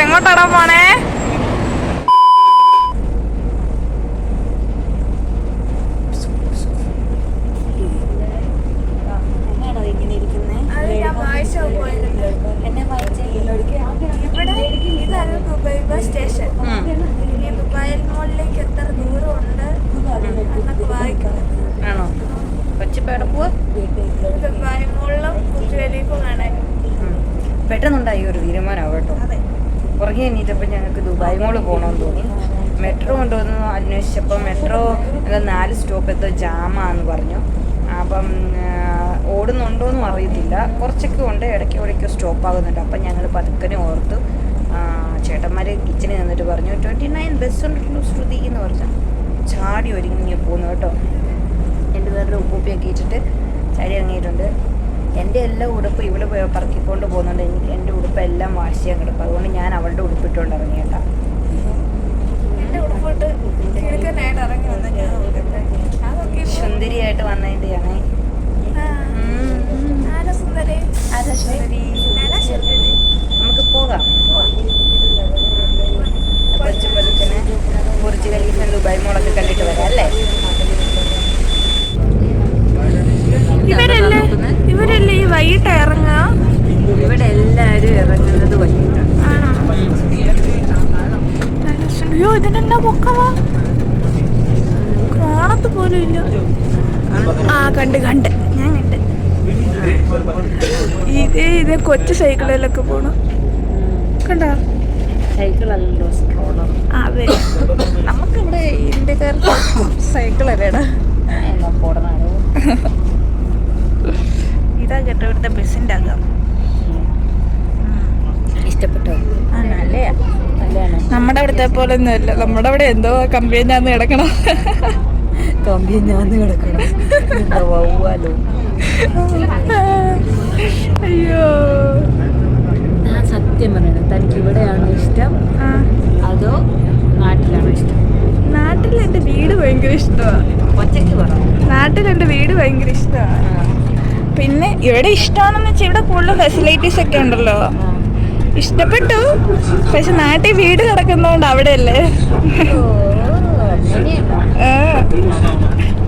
എങ്ങോട്ടാടാ പോണേ എന്നാണോ ഇങ്ങനെ ഇരിക്കുന്നേ എന്നെ വായിച്ചേ ഇവിടെ ഇതാണ് ദുബായ് ബസ് സ്റ്റേഷൻ ഇനി ദുബായ് മോളിലേക്ക് എത്ര ദൂരമുണ്ട് എന്നൊക്കെ വായിക്കണം ആണോ കൊച്ചിപ്പേടെ പോവാ ദുബായ് മോളിലും കുച്ചുവലിക്കും കാണാൻ പെട്ടെന്നുണ്ടായി ഒരു തീരുമാനമാവും കേട്ടോ അതെ പുറകെ എണീറ്റപ്പോൾ ഞങ്ങൾക്ക് ദുബായ് മോൾ പോകണമെന്ന് തോന്നി മെട്രോ കൊണ്ടുവന്ന് അന്വേഷിച്ചപ്പോൾ മെട്രോ എന്താ നാല് സ്റ്റോപ്പ് എന്തോ ജാമാന്ന് പറഞ്ഞു അപ്പം ആ, ഓടുന്നുണ്ടോയെന്നും അറിയത്തില്ല കുറച്ചൊക്കെ ഉണ്ട് ഇടയ്ക്ക് ഇടയ്ക്ക് സ്റ്റോപ്പ് ആകുന്നുണ്ട് അപ്പം ഞങ്ങൾ പതുക്കനെ ഓർത്തു ആ, ചേട്ടന്മാർ കിച്ചണിൽ നിന്നിട്ട് പറഞ്ഞു. ട്വന്റി നയൻ ബസ് ഉണ്ടല്ലോ ശ്രുതി എന്ന് പറഞ്ഞാൽ ചാടി ഒരുങ്ങി പോകുന്നു കേട്ടോ. എന്റെ പേരുടെ ഉപ്പൂപ്പിയൊക്കെ ഇട്ടിട്ട് ചാടി ഇറങ്ങിയിട്ടുണ്ട്. എന്റെ എല്ലാ ഉടുപ്പും ഇവിടെ പറക്കിക്കൊണ്ട് പോകുന്നുണ്ട്. എനിക്ക് എന്റെ ഉടുപ്പ് എല്ലാം വാഷ് ചെയ്യാൻ കിടക്കും അതുകൊണ്ട് ഞാൻ അവളുടെ ഉടുപ്പിട്ടുകൊണ്ട് ഇറങ്ങിയേട്ടാ എന്റെ ഉടുപ്പിട്ട് കിഴക്കനായിട്ട് ഇറങ്ങി നോക്കട്ടെ സുന്ദരിയായിട്ട് വന്നതിന്റെയാണ്. നമുക്ക് പോകാം കൊച്ചു പതുക്കനെ ബുർജ് ഖലീഫ ദുബായ് മോളൊക്കെ കണ്ടിട്ട് വരാം അല്ലേ? ഇവരല്ലേ? ഇവരല്ലേ ഈ വൈകിട്ട് ഇറങ്ങുക? ഇവിടെ എല്ലാവരും ഇറങ്ങുന്നത് വൈകിട്ടാണ്. അയ്യോ ഇതിനെന്താ പൊക്കവാ? കാണത്ത് പോലും ഇല്ല. ആ കണ്ട് കണ്ട്. ഞാൻ കണ്ട്. ഇതേ ഇതേ കൊച്ചു സൈക്കിളിലൊക്കെ പോണു. കണ്ടോ? സൈക്കിളല്ലോ അതെ. നമുക്കിവിടെ ഇന്ത്യക്കാർക്ക് സൈക്കിൾ അല്ലേടാ ഇതാ കേട്ടോ ഇവിടുത്തെ ബസ്സിന്റെ അകം. ഇഷ്ടപ്പെട്ടോ? നമ്മുടെ അവിടുത്തെ പോലെ ഒന്നും അല്ല. നമ്മുടെ അവിടെ എന്തോ കമ്പിയഞ്ഞാന്ന് കിടക്കണം. കമ്പിയഞ്ഞാന്ന് കിടക്കണം. അയ്യോ. സത്യം പറയണം തനിക്ക് ഇവിടെയാണോ ഇഷ്ടം അതോ നാട്ടിലാണോ ഇഷ്ടം? നാട്ടിൽ എന്റെ വീട് ഭയങ്കര ഇഷ്ടമാണ് ഒറ്റയ്ക്ക് പറ. നാട്ടിൽ എന്റെ വീട് ഭയങ്കര ഇഷ്ടമാണ് പിന്നെ ഇവിടെ ഇഷ്ടമാണെന്ന് വെച്ചാൽ ഇവിടെ കൂടുതൽ ഫെസിലിറ്റീസ് ഒക്കെ ഉണ്ടല്ലോ. ഇഷ്ടപ്പെട്ടു. പക്ഷെ നാട്ടിൽ വീട് കിടക്കുന്നതുകൊണ്ട് അവിടെയല്ലേ.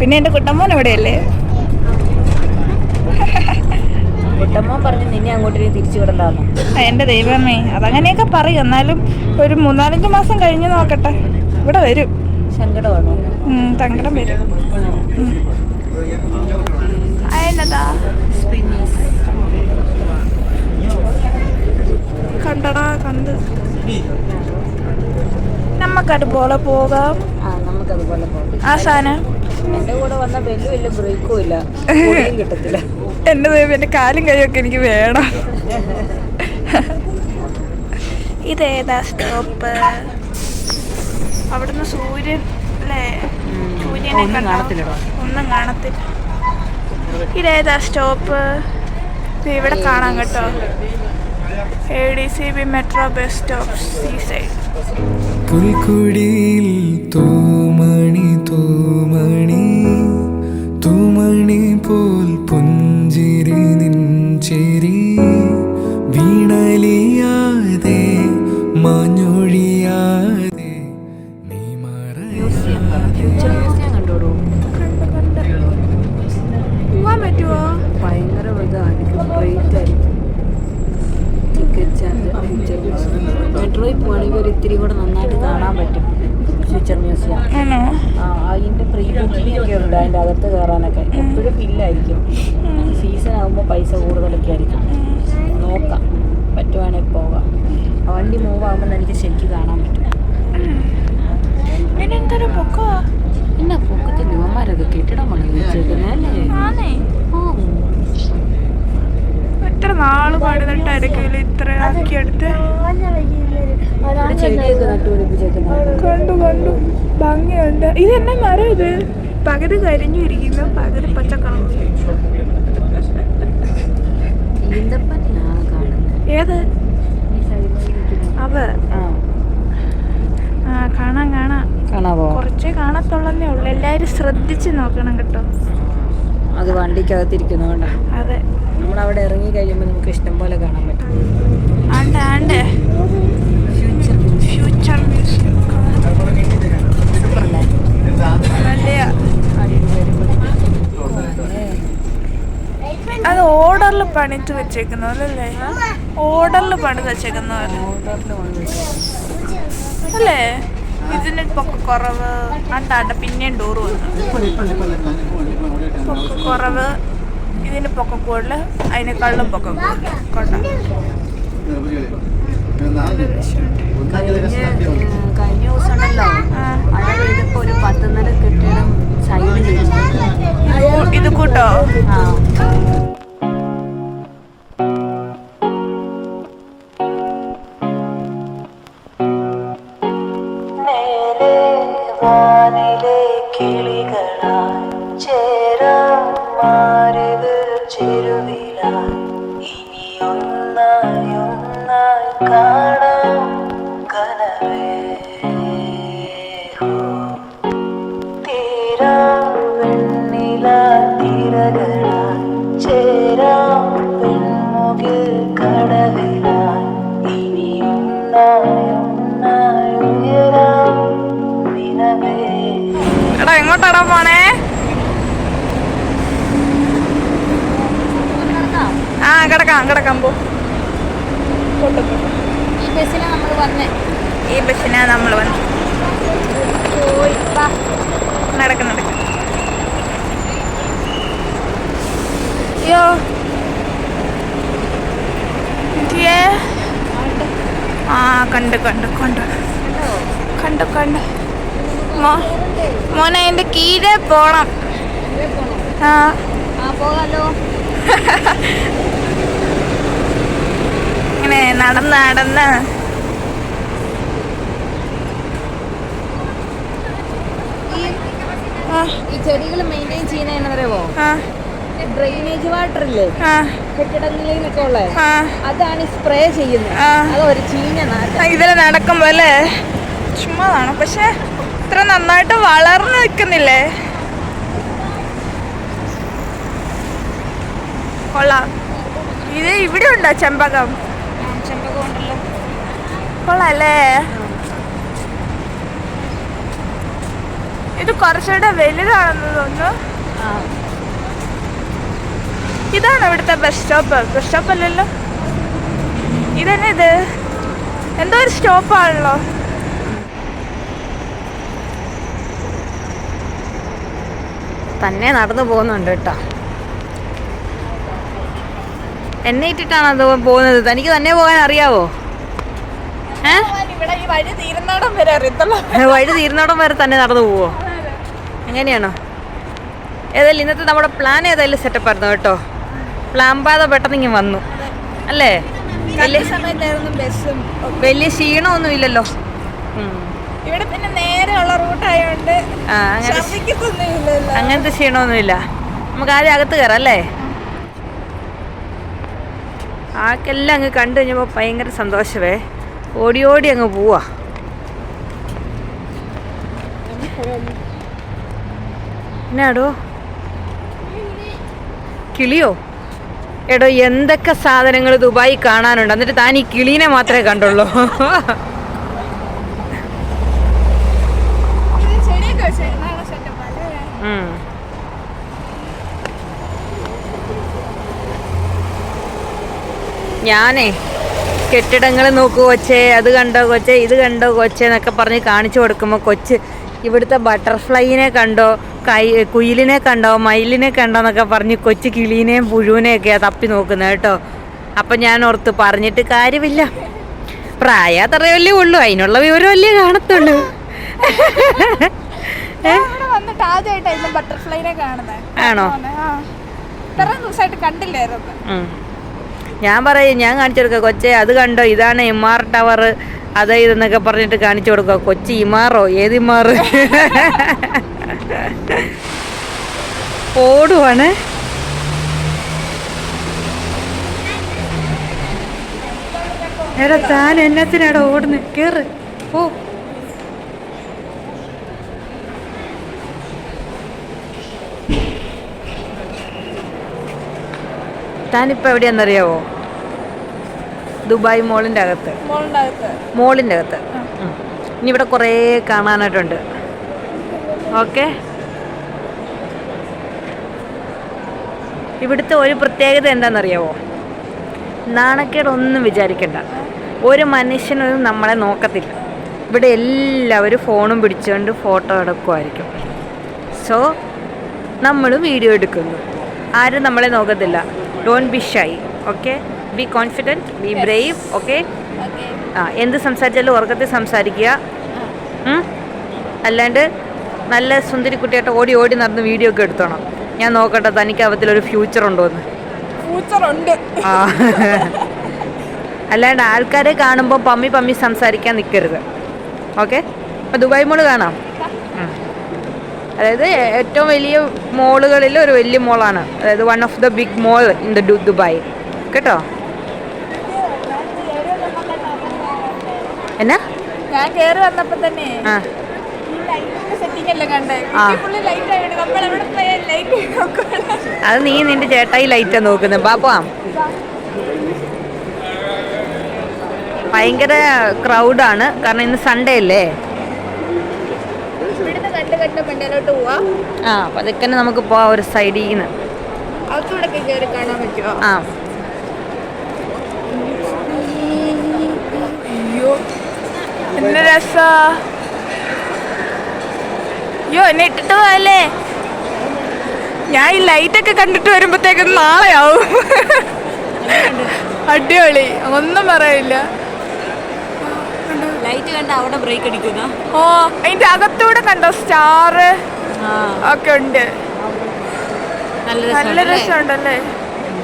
പിന്നെ എന്റെ കുട്ടമ്മോൻ അവിടെയല്ലേ കുട്ടമ്മ പറഞ്ഞു നിന്നെ അങ്ങോട്ട് തിരിച്ചു വിടണ്ടാന്നു. എന്റെ ദൈവമേ അതങ്ങനെയൊക്കെ പറയും. എന്നാലും ഒരു മൂന്നാലഞ്ച് മാസം കഴിഞ്ഞ് നോക്കട്ടെ. ഇവിടെ വരും. സങ്കടമാണോ? സങ്കടം വരും. അയന്നതാ കണ്ടടാ കണ്ട്. നമുക്കതുപോലെ പോകാം. ആ നമുക്കതുപോലെ പോകാം. ആ സാധനം. എന്റെ കൂടെ വന്ന വലിയ വലിയ ബ്രേക്കും ഇല്ല. കിട്ടത്തില്ല. എന്റെ ദൈവം എന്റെ കാലും കൈയൊക്കെ എനിക്ക് വേണം. ഇതേതാ സ്റ്റോപ്പ് അവിടുന്ന് സൂര്യൻ അല്ലേ സൂര്യനെ ഒന്നും ഒന്നും കാണത്തില്ല. ഇതേതാ സ്റ്റോപ്പ് ഇവിടെ കാണാം കേട്ടോ. A D C B metro bus stop sea side പുൽക്കുടിയിൽ തൂമണി തൂമണി. തൂമണി പോൽ പുഞ്ചിരി നിൻചേരി വീണലിയാതെ മഞ്ഞൊഴിയാതെ നീ മറ മെട്രോയിൽ ഇത്തിരി കൂടെ നന്നായിട്ട് കാണാൻ പറ്റും. ഫ്യൂച്ചർ മ്യൂസിയം അതിന്റെ പ്രീ ബുക്കിംഗ് ഒക്കെ ഉണ്ട്. അതിന്റെ അകത്ത് കയറാനൊക്കെ എപ്പോഴും ഫില്ലായിരിക്കും സീസൺ ആകുമ്പോൾ പൈസ കൂടുതലൊക്കെ ആയിരിക്കും നോക്കാം. പറ്റുവാണെങ്കിൽ പോകാം. ആ വണ്ടി മൂവ് ആകുമ്പോൾ എനിക്ക് ശരിക്കും കാണാൻ പറ്റും. പൊക്കവാ എന്നാ പൊക്കത്തെ യുവന്മാരൊക്കെ കെട്ടിടം ആ എത്ര നാൾ പണിതിട്ടായിരിക്കും ഇത്ര ആക്കിയെടുത്ത്? കണ്ടു കണ്ടു. ഭംഗിയുണ്ട്. ഇത് എന്നാ മരം ഇത്? പകുതി കരിഞ്ഞു ഇരിക്കുന്നു പകുതി പച്ചക്കളർ ഏത്? അവ. ആ. കാണാം കാണാം. കുറച്ചേ കാണത്തുള്ളന്നേ ഉള്ളു. എല്ലാരും ശ്രദ്ധിച്ച് നോക്കണം കേട്ടോ. അത് വണ്ടിക്കകത്തിരിക്കുന്നതുകൊണ്ടാണ് അതെ. നമ്മൾ അവിടെ ഇറങ്ങി കഴിയുമ്പോൾ നമുക്ക് ഇഷ്ടം പോലെ കാണാൻ പറ്റും. ആണ്ട് ആണ്ട്. അത് ഓർഡറിൽ പണിത് വെച്ചേക്കുന്നതല്ലേ ഓർഡറിൽ പണിത് വെച്ചേക്കുന്നതല്ലേ അല്ലേ? ഇതിന് പൊക്ക കുറവ്. അണ്ടാണ്ട പിന്നെയും ഡോറ് വന്നു. പൊക്ക കുറവ്. ഇതിന് പൊക്ക കൂടുതൽ അതിനേക്കാളും പൊക്ക കൊണ്ട കഴിഞ്ഞ ദിവസം ഉണ്ടല്ലോ. മഴ പെയ്തപ്പോ ഒരു പത്ത് നില കെട്ടിടം സൈഡ് ഇത് കൂട്ടോ കിളികളായി ചേരാം മാറിത് ചെരുവിലായി ഇനി ഒന്നായി ഒന്നായി കാണാം കനവേ. തീരാ എടാ പോണേ? ആ കിടക്കാം കിടക്കാം പോ. പോട്ടെ, ബസ്സിലാണ് നമ്മൾ വന്നേ? ഈ ബസ്സിനാ നമ്മൾ വന്ന്. പോയി വാ. നടക്ക് നടക്ക് അയ്യോ? ആ കണ്ട് കണ്ട് കണ്ട്. കണ്ട് കണ്ട്. മോ മോനെ എന്റെ കീഴേ പോണം. ആ. ആ പോകാലോ. ഇങ്ങനെ നടന്ന് നടന്ന്. ഈ ചെടികൾ മെയിന്റെയിൻ ചെയ്യുന്നതെന്ന് പറയുമോ ഡ്രെയിനേജ് വാട്ടർ ഇല്ലേ? കെട്ടിടങ്ങളിലൊക്കെ ഉള്ളത് അതാണ് സ്പ്രേ ചെയ്യുന്നത്. അത് ഒരു ചീഞ്ഞ ഇതിൽ നടക്കുമ്പോ അല്ലേ? ചുമ്മാതാണ് പക്ഷെ ഇത്ര നന്നായിട്ട് വളർന്നു നിൽക്കുന്നില്ലേ? കൊള്ളാം. ഇത് ഇവിടെ ഉണ്ടോ ചെമ്പകം? കൊള്ളാല്ലേ? ഇത് കുറച്ചുകൂടെ വലുതാണെന്ന് തോന്നുന്നു. ഇതാണ് ഇവിടുത്തെ ബസ് സ്റ്റോപ്പ് ബസ് സ്റ്റോപ്പ് അല്ലല്ലോ. ഇതന്നെ ഇത്. എന്തോ ഒരു സ്റ്റോപ്പാണല്ലോ തന്നെ നടന്നു പോകുന്നുണ്ട് കേട്ടോ. എന്നെ ഇട്ടിട്ടാണ് അത് പോകുന്നത്? തനിക്ക് തന്നെ പോകാൻ അറിയാവോ? വഴി തീരുന്നോടം വരെ തന്നെ നടന്നു പോവോ? എങ്ങനെയാണോ? ഏതായാലും ഇന്നത്തെ നമ്മുടെ പ്ലാൻ ഏതായാലും സെറ്റപ്പ് ആയിരുന്നു കേട്ടോ. പ്ലാൻ പാത പെട്ടെന്ന് ഇങ്ങനെ വന്നു. അല്ലേ? വലിയ സമയത്തായിരുന്നു ബസ്സും വലിയ ക്ഷീണമൊന്നും ഇല്ലല്ലോ. ഇവിടെ പിന്നെ നേരെയുള്ള റൂട്ടായോണ്ട് അങ്ങനത്തെ ക്ഷീണമൊന്നുമില്ല നമുക്ക് ആദ്യം അകത്ത് കയറാം അല്ലേ? ആൾക്കെല്ലാം അങ്ങ് കണ്ടു കഴിഞ്ഞപ്പോൾ ഭയങ്കര സന്തോഷമേ ഓടി ഓടി അങ്ങ് പോവാ. എന്നാടോ? കിളിയോ? എടോ എന്തൊക്കെ സാധനങ്ങൾ ദുബായി കാണാനുണ്ട്? എന്നിട്ട് താൻ ഈ കിളീനെ മാത്രമേ കണ്ടുള്ളൂ. ഞാനേ കെട്ടിടങ്ങൾ നോക്കൂ കൊച്ചേ അത് കണ്ടോ കൊച്ചേ ഇത് കണ്ടോ കൊച്ചേ എന്നൊക്കെ പറഞ്ഞ് കാണിച്ചു കൊടുക്കുമ്പോൾ കൊച്ച് ഇവിടുത്തെ ബട്ടർഫ്ലൈനെ കണ്ടോ കൈ കുയിലിനെ കണ്ടോ മയിലിനെ കണ്ടോ എന്നൊക്കെ പറഞ്ഞ് കൊച്ചു കിളീനെയും പുഴുവിനെയൊക്കെയാണ് തപ്പി നോക്കുന്നത് കേട്ടോ. അപ്പം ഞാൻ ഓർത്ത് പറഞ്ഞിട്ട് കാര്യമില്ല. പ്രായം അത്രയല്ലേ ഉള്ളൂ അതിനുള്ള വിവരമല്ലേ കാണത്തുള്ളൂ. ആണോ? ദിവസമായിട്ട് കണ്ടില്ലായിരുന്നു. ഞാൻ പറയും ഞാൻ കാണിച്ചു കൊടുക്കുക കൊച്ചെ അത് കണ്ടോ ഇതാണ് ഇമാർ ടവർ അത് ഇതെന്നൊക്കെ പറഞ്ഞിട്ട് കാണിച്ചു കൊടുക്കുക കൊച്ചി ഇമാറോ ഏത് ഇമാറ് ഓടുവാണ്. എടാ താൻ എന്നത്തിനാടാ ഓടുന്നത് കേറ്. ഓ താനിപ്പോൾ എവിടെയാണെന്നറിയാവോ? ദുബായ് മോളിന്റെ അകത്ത്. മോളിന്റെ അകത്ത്. മോളിന്റെ അകത്ത്. ഇനി ഇവിടെ കുറേ കാണാനായിട്ടുണ്ട്. ഓക്കെ? ഇവിടുത്തെ ഒരു പ്രത്യേകത എന്താണെന്നറിയാവോ? നാണക്കേടൊന്നും വിചാരിക്കണ്ട. ഒരു മനുഷ്യനൊന്നും നമ്മളെ നോക്കത്തില്ല. ഇവിടെ എല്ലാവരും ഫോണും പിടിച്ചുകൊണ്ട് ഫോട്ടോ എടുക്കുമായിരിക്കും സോ നമ്മൾ വീഡിയോ എടുക്കുന്നു. ആരും നമ്മളെ നോക്കത്തില്ല. Don't be shy okay be confident be brave okay ആ എന്ത് സംസാരിച്ചാലും ഉറക്കത്തിൽ സംസാരിക്കുക? അല്ലാണ്ട് നല്ല സുന്ദരി കുട്ടിയായിട്ട് ഓടി ഓടി നടന്ന് വീഡിയോ ഒക്കെ എടുത്തോണം. ഞാൻ നോക്കട്ടെ തനിക്ക് അവത്തിലൊരു ഫ്യൂച്ചർ ഉണ്ടോ എന്ന് ഫ്യൂച്ചർ ഉണ്ട്. ആ. അല്ലാണ്ട് ആൾക്കാരെ കാണുമ്പോൾ പമ്മി പമ്മി സംസാരിക്കാൻ നിൽക്കരുത് ഓക്കെ അപ്പോൾ ദുബായ് മോൾ കാണാം. അതായത് ഏറ്റവും വലിയ മോളുകളിൽ ഒരു വലിയ മോളാണ്. അതായത് one of the big mall in the Dubai കേട്ടോ? എന്നാ? ഞാൻ കേറി വന്നപ്പോ തന്നെ അത് നീ നിന്റെ ചേട്ടായി ലൈറ്റാ നോക്കുന്നു. ബാപ്പാ ഭയങ്കര ക്രൗഡാണ് കാരണം ഇന്ന് സൺഡേ അല്ലേ? കണ്ട് കണ്ട് മണ്ടയിലോട്ട് പോവാ? ആ പതുക്കെ നമുക്ക് പോവാ ഒരു സൈഡിൽ നിന്ന് അകത്തൂടെ കയറി കാണാൻ പറ്റുമോ ആ. അയ്യോ. എന്ത് രസാ? അയ്യോ എന്നെ ഇട്ടിട്ട് പോയല്ലേ? ഞാൻ ഈ ലൈറ്റൊക്കെ കണ്ടിട്ട് വരുമ്പോഴത്തേക്കും നാളെയാവും. അടിപൊളി. ഒന്നും പറയില്ല ലൈറ്റ് കണ്ട അവിടെ ബ്രേക്ക് അടിക്കുന്ന? ഓ അതിന്റെ അകത്തൂടെ കണ്ടോ? സ്റ്റാർ ഒക്കെ ഉണ്ട്. നല്ല രസമുണ്ടല്ലേ?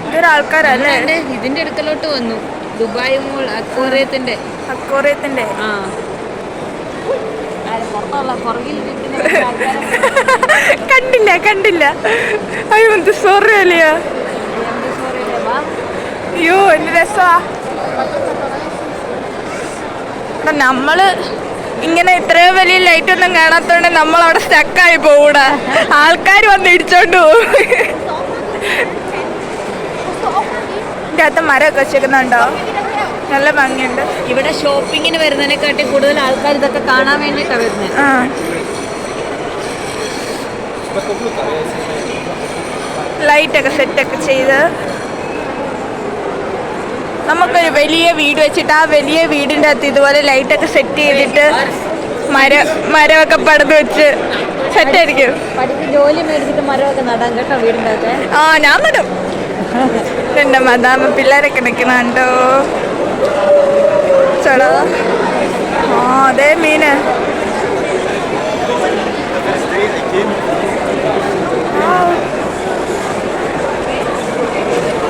ഇതൊരു ആൾക്കാരല്ലേ? ഇതിന്റെ അടുക്കലോട്ട് വന്നു. ദുബായ് മോൾ അക്വോറിയത്തിന്റെ അക്വോറിയത്തിന്റെ കണ്ടില്ല കണ്ടില്ല. അയ്യോ എന്ത് സോറി അല്ലയോ അയ്യോ എന്ത് രസാ. എടാ, നമ്മൾ ഇങ്ങനെ ഇത്രയും വലിയ ലൈറ്റ് ഒന്നും കാണാത്തോണ്ട് നമ്മൾ അവിടെ സ്റ്റക്കായി പോകൂട ആൾക്കാർ വന്ന് ഇടിച്ചോണ്ട് പോകും ഇതിന്റെ അകത്ത് മരമൊക്കെ വെച്ചേക്കുന്നുണ്ടോ? നല്ല ഭംഗിയുണ്ട്. ഇവിടെ ഷോപ്പിങ്ങിന് വരുന്നതിനെക്കാട്ടി കൂടുതൽ ആൾക്കാർ ഇതൊക്കെ കാണാൻ വേണ്ടിയിട്ടാണ് വരുന്നത് ആ. ലൈറ്റൊക്കെ സെറ്റൊക്കെ ചെയ്ത് നമുക്കൊരു വലിയ വീട് വെച്ചിട്ട് ആ വലിയ വീടിന്റെ അകത്ത് ഇതുപോലെ ലൈറ്റൊക്കെ സെറ്റ് ചെയ്തിട്ട് മര മരമൊക്കെ പടന്ന് വെച്ച് സെറ്റായിരിക്കും ആയിരിക്കും. ജോലി മേടിച്ചിട്ട് മരമൊക്കെ നടാൻ കേട്ടോ വീടിന്റെ ആ ഞാൻ നടും. എന്റെ മദാമ പിള്ളേരൊക്കെ നിൽക്കുന്നുണ്ടോ ചേടാ? ആ അതെ മീന്.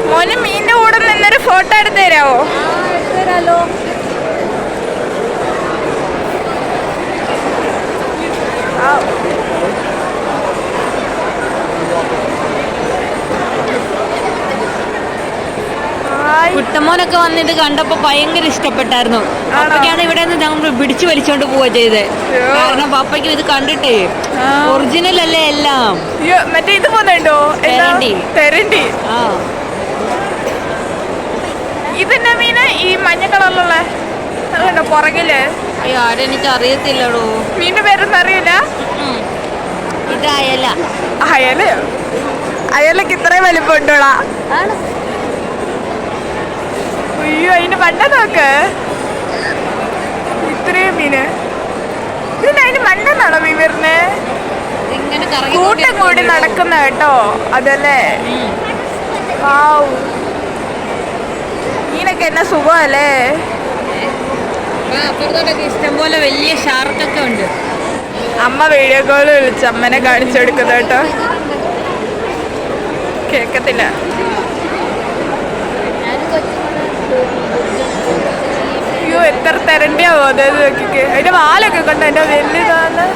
മോനെ മീനിന്റെ കൂടെ നിന്നൊരു ഫോട്ടോ എടുത്ത് തരാമോ തരാലോ കുട്ടമോനൊക്കെ വന്ന് ഇത് കണ്ടപ്പോ ഭയങ്കര ഇഷ്ടപ്പെട്ടായിരുന്നു. പപ്പയ്ക്കാണ് ഇവിടെ നിന്ന് ഞങ്ങൾ പിടിച്ചു വലിച്ചോണ്ട് പോവാ ചെയ്തേ. കാരണം പപ്പയ്ക്ക് ഇത് കണ്ടിട്ടേ. ഒറിജിനൽ അല്ലേ എല്ലാം? മറ്റേ ഇത് പോന്നുണ്ടോ? തെരണ്ടി. തെരണ്ടി. ആ. ഇതെന്നാ മീന്? ഈ മഞ്ഞ കളറിലുള്ള അതുണ്ടോ പുറകിൽ? അയ്യോ ആരെനിക്ക് അറിയത്തില്ലടോ. മീനിന്റെ പേരൊന്നും അറിയില്ല. ഇത് അയല. അയലയോ അയലക്ക് ഇത്രയും വലിപ്പം ഉണ്ടോടാ അയ്യോ അതിന്റെ മണ്ട നോക്ക്. ഇത്രയും മീന്. ഇതിന് അതിന് മണ്ടെന്നാണോ മീൻ വരുന്നേ? ഇങ്ങനെ കൂട്ടം കൂടി നടക്കുന്ന കേട്ടോ അതല്ലേ? വാവ് മീനൊക്കെ എന്നാ സുഖമല്ലേ? അപ്പുറത്തോട്ടൊക്കെ ഇഷ്ടംപോലെ വലിയ ഷാർക്കൊക്കെ ഉണ്ട്. അമ്മ വീഡിയോ കോൾ വിളിച്ച് അമ്മനെ കാണിച്ചു കൊടുക്കുന്നു കേട്ടോ. കേക്കത്തില്ല. അയ്യോ എത്ര തെരണ്ടിയാവോ അതായത് നോക്കിക്ക്. അതിന്റെ വാലൊക്കെ കണ്ടോ? എന്റെ വലുതാന്ന്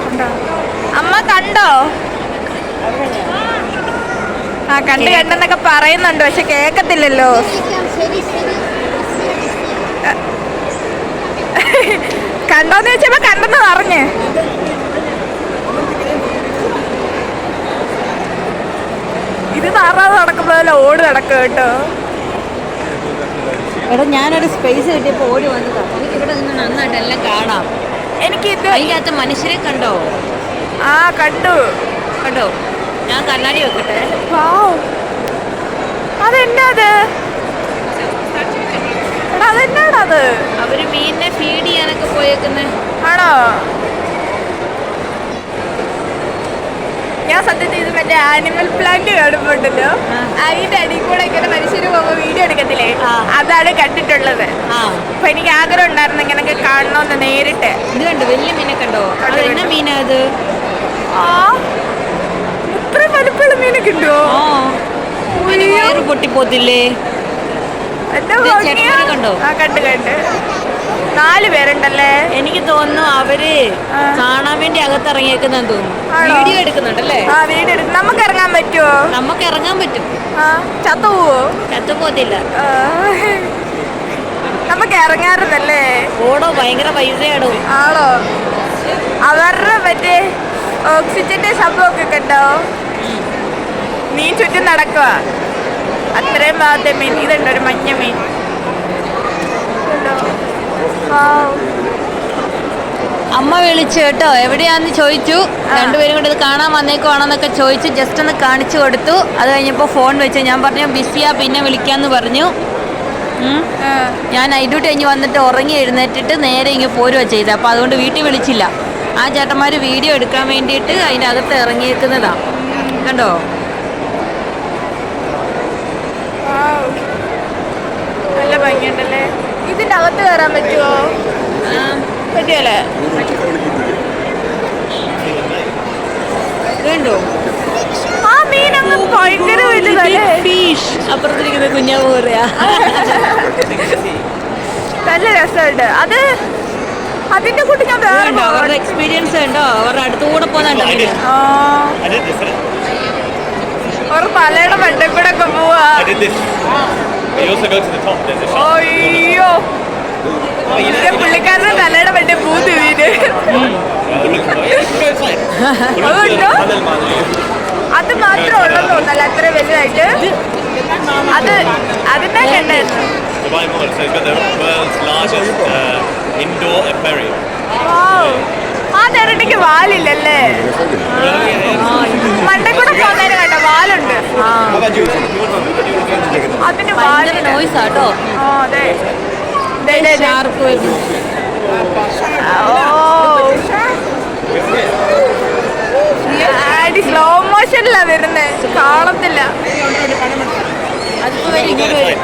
കണ്ടോ? അമ്മ കണ്ടോ? ആ കണ്ട് കണ്ടെന്നൊക്കെ പറയുന്നുണ്ട് പക്ഷെ കേക്കത്തില്ലല്ലോ. കണ്ടോന്ന് ചോദിച്ചപ്പോ കണ്ടെന്ന് പറഞ്ഞ്. ഇത് താറാവ് നടക്കുമ്പോഴല്ല ഓട് നടക്കും കേട്ടോ. എടാ ഞാനൊരു സ്പേസ് കിട്ടിയപ്പോൾ ഓടി വന്നതാണ് എനിക്ക് ഇവിടെ നിന്ന് നന്നായിട്ട് എല്ലാം കാണാം. എനിക്ക് ഇത് അതിനകത്ത് മനുഷ്യരെ കണ്ടോ? ആ കണ്ടു. കണ്ടോ? ഞാൻ കണ്ണാടി വെക്കട്ടെ? വാവ്. അതെന്നാ അത്? എടാ അത്? അവർ മീനിനെ ഫീഡ് ചെയ്യാനൊക്കെ പോയേക്കുന്നേ. ആണോ? ഞാൻ സത്യത്തിൽ ഇത് മറ്റേ ആനിമൽ പ്ലാന്റ് കാണുമ്പോണ്ടല്ലോ. അതിന്റെ അടിയിൽ കൂടെ ഇങ്ങനെ മനുഷ്യര് പോകുമ്പോ വീഡിയോ എടുക്കത്തില്ലേ? അതാണ് കണ്ടിട്ടുള്ളത്. അപ്പൊ എനിക്ക് ആഗ്രഹം ഉണ്ടായിരുന്നു ഇങ്ങനൊക്കെ കാണണമെന്ന് നേരിട്ട്. ഇത് കണ്ടു? വലിയ മീനൊക്കെ ഉണ്ടോ എന്നാ മീനാ അത്? ആ. വലുപ്പമുള്ള മീനെ? കിട്ടുമോ വയറ് പൊട്ടിപ്പോത്തില്ലേ കണ്ടോ? കണ്ട് കണ്ട്. നാല് പേരുണ്ടല്ലേ? എനിക്ക് തോന്നുന്നു അവർ. കാണാൻ വേണ്ടി അകത്ത് തോന്നുന്നു. വീഡിയോ എടുക്കുന്നുണ്ടല്ലേ? നമുക്ക് ഇറങ്ങാൻ പറ്റുമോ നമുക്ക് ഇറങ്ങാൻ പറ്റും. ചത്തുപോവോ? ചത്തുപോത്തില്ല. നമുക്ക് ഇറങ്ങാറുണ്ടല്ലേ ഓടോ ഭയങ്കര പൈസയാടോ? ആണോ? അവരുടെ മറ്റേ ഓക്സിജന്റെ ശബ്ദമൊക്കെ കണ്ടോ? മീൻ ചുറ്റും നടക്കുക. അത്രയും ഭാഗത്തെ മീൻ. ഇതുണ്ട് ഒരു മഞ്ഞ മീൻ. അമ്മ വിളിച്ചു കേട്ടോ. എവിടെയാന്ന് ചോദിച്ചു. രണ്ടുപേരും കൂടെ ഇത് കാണാൻ വന്നേക്കുവാണെന്നൊക്കെ ചോദിച്ചു. ജസ്റ്റ് ഒന്ന് കാണിച്ചു കൊടുത്തു. അത് കഴിഞ്ഞപ്പോൾ ഫോൺ വെച്ചു. ഞാൻ പറഞ്ഞു ബിസിയാ പിന്നെ വിളിക്കാന്ന് പറഞ്ഞു. ഞാൻ ഐഡ്യൂട്ടി കഴിഞ്ഞ് വന്നിട്ട് ഉറങ്ങി എഴുന്നേറ്റിട്ട് നേരെ ഇങ്ങ് പോരുക ചെയ്തത് അപ്പോൾ അതുകൊണ്ട് വീട്ടിൽ വിളിച്ചില്ല. ആ ചേട്ടന്മാര് വീഡിയോ എടുക്കാൻ വേണ്ടിയിട്ട് അതിന്റെ അകത്ത് ഇറങ്ങിയേക്കുന്നതാ. കണ്ടോ Wow. നല്ല ഭംഗിയുണ്ടല്ലേ? ഇതിന്റെ അകത്ത് കയറാൻ പറ്റുമോ പറ്റിയല്ലേ കണ്ടോ? ആ മീൻ അങ്ങ് ഭയങ്കര വലുതല്ലേ ഫീഷ് അപ്പുറത്തിരിക്കുന്ന കുഞ്ഞാവ് പറയാ നല്ല രസമുണ്ട്. അത് അതിന്റെ കൂട്ടി ഞാൻ വേറെ അവരുടെ എക്സ്പീരിയൻസ് കണ്ടോ അവരുടെ അടുത്തുകൂടെ പോകുന്നുണ്ടോ അവർ ആ. ഒരു മലയുടെ മണ്ടേ കൂടെ ഒക്കെ പോവാ. You also go to the top. There's a shop. അയ്യോ ഇതിന്റെ പുള്ളിക്കാരന്റെ തലയുടെ മറ്റേ പൂത്ത് വീട് അതുണ്ടോ അത് മാത്രമേ ഉള്ളെന്ന് തോന്നല്ല അത്ര വലുതായിട്ട് അത് അതിന്റെ കണ്ടായിരുന്നു Dubai Mall. So it's got the world's largest uh, indoor aquarium. Wow. ആ തെരട്ടിക്ക് വാലില്ലല്ലേ? മണ്ടേ കൂടെ പോകുന്നതിന് കണ്ട? വാലുണ്ട്. അതിന് വാലിന് നോയ്സ് ആട്ടോ അതെ. ആടി സ്ലോ മോഷനിലാ വരുന്നേ. കാണത്തില്ല. അതിപ്പോ വരും ഇങ്ങോട്ട് വരും.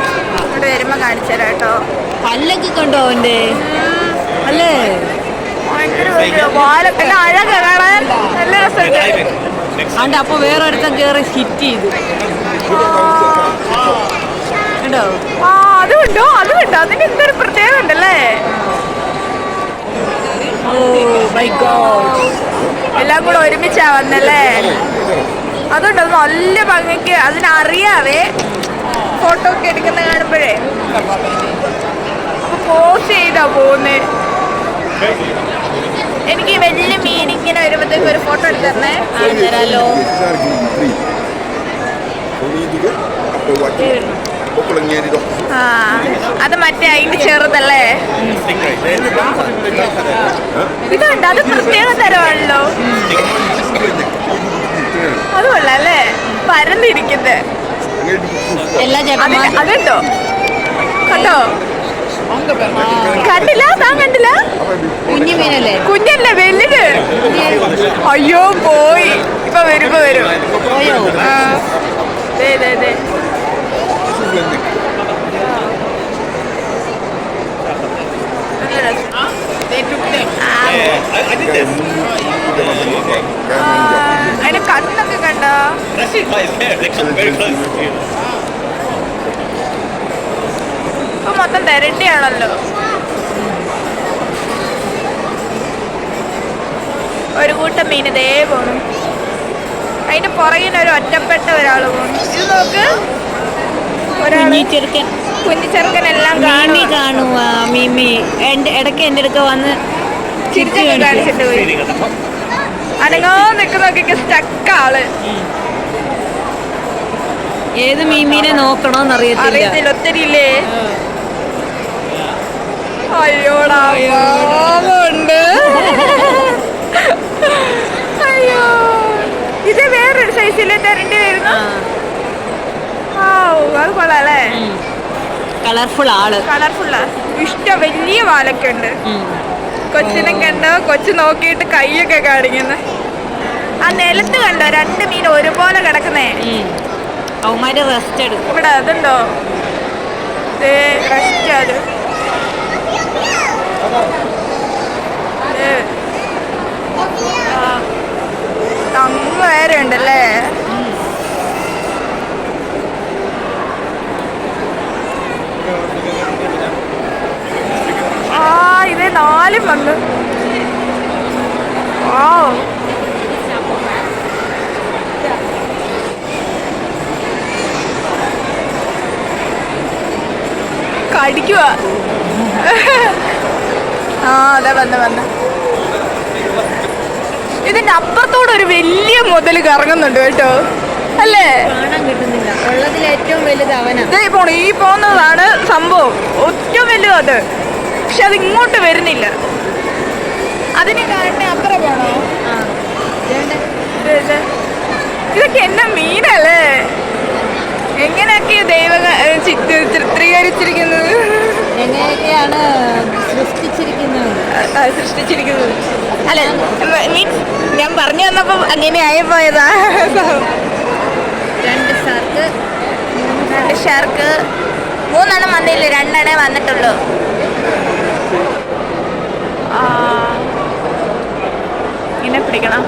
ഇവിടെ വരുമ്പോ കാണിച്ചുതരാം കേട്ടോ. പല്ലൊക്കെ കണ്ടോ അവന്റെ അല്ലേ? അഴകാ കാണാൻ നല്ല രസമുണ്ട്. അപ്പൊ വേറെ ഒരുത്തൻ കേറി ഹിറ്റ് ചെയ്തു. ആ അതുണ്ടോ? അതുണ്ടോ? അതിന് എന്തൊരു പ്രത്യേകത ഉണ്ടല്ലേ? ഓ മൈ ഗോഡ് എല്ലാം കൂടെ ഒരുമിച്ചാ വന്നല്ലേ? അതുകൊണ്ട് അത് നല്ല ഭംഗിക്ക്. അതിനറിയാവേ ഫോട്ടോ ഒക്കെ എടുക്കുന്ന കാണുമ്പോഴേ. അപ്പൊ പോസ്റ്റ് ചെയ്താ പോകുന്നേ എനിക്ക് വലിയ മീൻ ഇങ്ങനെ വരുമ്പോഴത്തേക്ക് ഒരു ഫോട്ടോ എടുത്ത് തരണേ തരാലോ. ആ അത് മറ്റേ അതിന്റെ ചെറുതല്ലേ. ഇതുണ്ട് അത് പ്രത്യേക തരമാണല്ലോ. അത് കൊള്ളാം അല്ലേ പരന്നിരിക്കുന്നത് അതുണ്ടോ? കണ്ടോ? കണ്ടില്ല താൻ കണ്ടില്ല? കുഞ്ഞു മീനല്ലേ കുഞ്ഞല്ല വലുത്. അയ്യോ പോയി. ഇപ്പൊ വരുമ്പോ വരും. അതിന്റെ കണ്ണൊക്കെ ദേ, ഇപ്പൊ മൊത്തം തിരട്ടിയാണല്ലോ ഒരു കൂട്ടം മീൻ ഇതേ പോണു. അതിന്റെ പുറകിന് ഒരു ഒറ്റപ്പെട്ട ഒരാൾ പോണു. ഇത് നോക്ക്. ചെറുക്കൻ കാണും മീമി ഇടയ്ക്ക് അടുക്ക വന്ന് ചിരിച്ചൊക്കെ കാണിച്ചിട്ട് പോയി. Feeding at അനങ്ങോ നിക്കുന്നൊക്കെ സ്റ്റക്ക് ആൾ. ഏത് മീമീനെ നോക്കണോന്നറിയത്തില്ല അറിയത്തില്ല. ഒത്തിരി ഇല്ലേ അയ്യോടാ പാവമുണ്ട്. അയ്യോ. ഇത് വേറൊരു സൈസിലെ തരണ്ടി വരുന്നു അത് കൊള്ളാല്ലേ കളർഫുൾ ആൾ. കളർഫുള്ളാ ഇഷ്ടം വലിയ വാലൊക്കെ ഉണ്ട്. കൊച്ചിനെ കണ്ടോ? കൊച്ചു നോക്കിയിട്ട് കൈയൊക്കെ കാണിക്കുന്നു. ആ നിലത്ത് കണ്ടോ? രണ്ട് മീൻ ഒരുപോലെ കിടക്കുന്നേ. അവന്മാര് റെസ്റ്റ് എടുക്കും. ഇവിടെ അതുണ്ടോ? റെസ്റ്റ് അത്. ഉണ്ടല്ലേ ആ ഇത് നാലും വന്നു ആ കടിക്കുക ആ അതെ വന്ന് വന്ന്. ഇതിന്റെ അപ്പുറത്തോടെ ഒരു വലിയ മുതൽ കറങ്ങുന്നുണ്ട് കേട്ടോ. അല്ലേ? ഉള്ളതിൽ ഏറ്റവും വലുത് അവനാ. ഇതേ പോണ ഈ പോകുന്നതാണ് സംഭവം. ഏറ്റവും വലുത് അത്. പക്ഷെ അത് ഇങ്ങോട്ട് വരുന്നില്ല. അതിന് കാരണം അപ്പുറം പോണോ. ഇതൊക്കെ എന്നാ മീനല്ലേ? എങ്ങനെയൊക്കെ ദൈവ ചിത്രീകരിച്ചിരിക്കുന്നത്? എങ്ങനെയൊക്കെയാണ് സൃഷ്ടിച്ചിരിക്കുന്നത്? അല്ല മീൻസ് ഞാൻ പറഞ്ഞു വന്നപ്പോൾ അങ്ങനെ ആയി പോയതാ രണ്ട് ഷാർക്ക് രണ്ട് ഷാർക്ക് മൂന്നെണ്ണം വന്നില്ല? രണ്ടെണ്ണേ വന്നിട്ടുള്ളൂ. ആ, ഇങ്ങനെ പിടിക്കണം.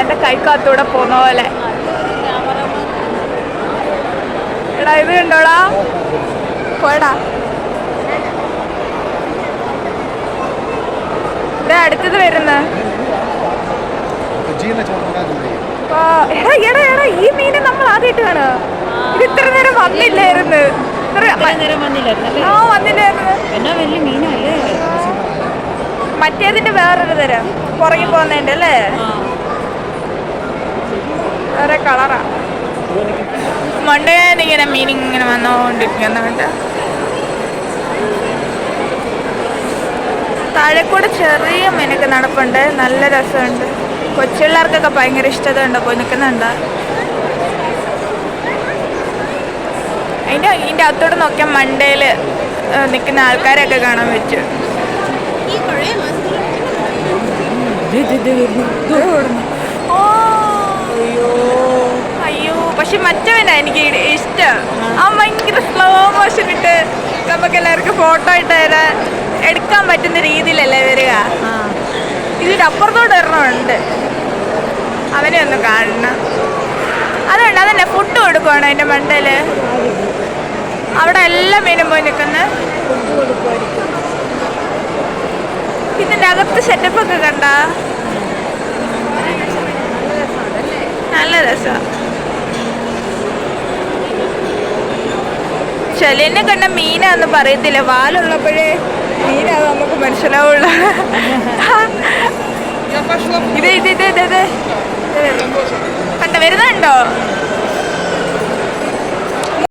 എന്റെ കൈക്കാത്തൂടെ പോന്ന പോലെ. എടാ ഇത് കണ്ടോടാ. പോയടാ ദേ അടുത്തത് വരുന്ന. എടാ എടാ എടാ ഈ മീനെ നമ്മൾ ആദ്യമായിട്ട് കാണുക. ഇത് ഇത്ര നേരം വന്നില്ലായിരുന്നു. ആ മറ്റേതിന്റെ വേറൊരു തരം. പുറകെ പോകുന്നതിന്റെ അല്ലേ? വേറെ കളറാ. മണ്ടേനിങ്ങനെ മീൻ ഇങ്ങനെ വന്നുകൊണ്ടിരിക്കുന്നുണ്ട്. താഴെ കൂടെ ചെറിയ മീനൊക്കെ നടപ്പുണ്ട്. നല്ല രസമുണ്ട്. കൊച്ചുപിള്ളേർക്കൊക്കെ ഭയങ്കര ഇഷ്ടത ഉണ്ട് പോയി നിൽക്കുന്നുണ്ട്. അതിന്റെ ഇതിന്റെ അകത്തോട്ട് നോക്കിയാൽ മണ്ടയിൽ നിൽക്കുന്ന ആൾക്കാരൊക്കെ കാണാൻ പറ്റും. ഓ, അയ്യോ. പക്ഷെ മറ്റവനാ എനിക്ക് ഇഷ്ടം. ആ ഭയങ്കര സ്ലോ മോഷൻ ഇട്ട് നമുക്ക് എല്ലാവർക്കും ഫോട്ടോ ഇട്ട് തരാൻ. എടുക്കാൻ പറ്റുന്ന രീതിയിലല്ലേ വരിക? ഇതിന്റെ അപ്പുറത്തോട്ട് ഒരെണ്ണമുണ്ട്. അവനെ ഒന്ന് കാണണം. അതുണ്ട് അതന്നെ ഫുഡ് കൊടുക്കുവാണ് അതിന്റെ മണ്ടയിൽ അവിടെ എല്ലാ മീനും പോയി നിൽക്കുന്നത് ഇതിന്റെ അകത്ത് സെറ്റപ്പ് ഒക്കെ കണ്ട? നല്ല രസം. ചെലിനെ കണ്ട മീനാന്ന് പറയത്തില്ല. വാലുള്ളപ്പോഴേ മീനാ നമുക്ക് മനസ്സിലാവുള്ളൂ ഇത് ഇത് ഇത് ഇത്. കണ്ട വരുന്നുണ്ടോ?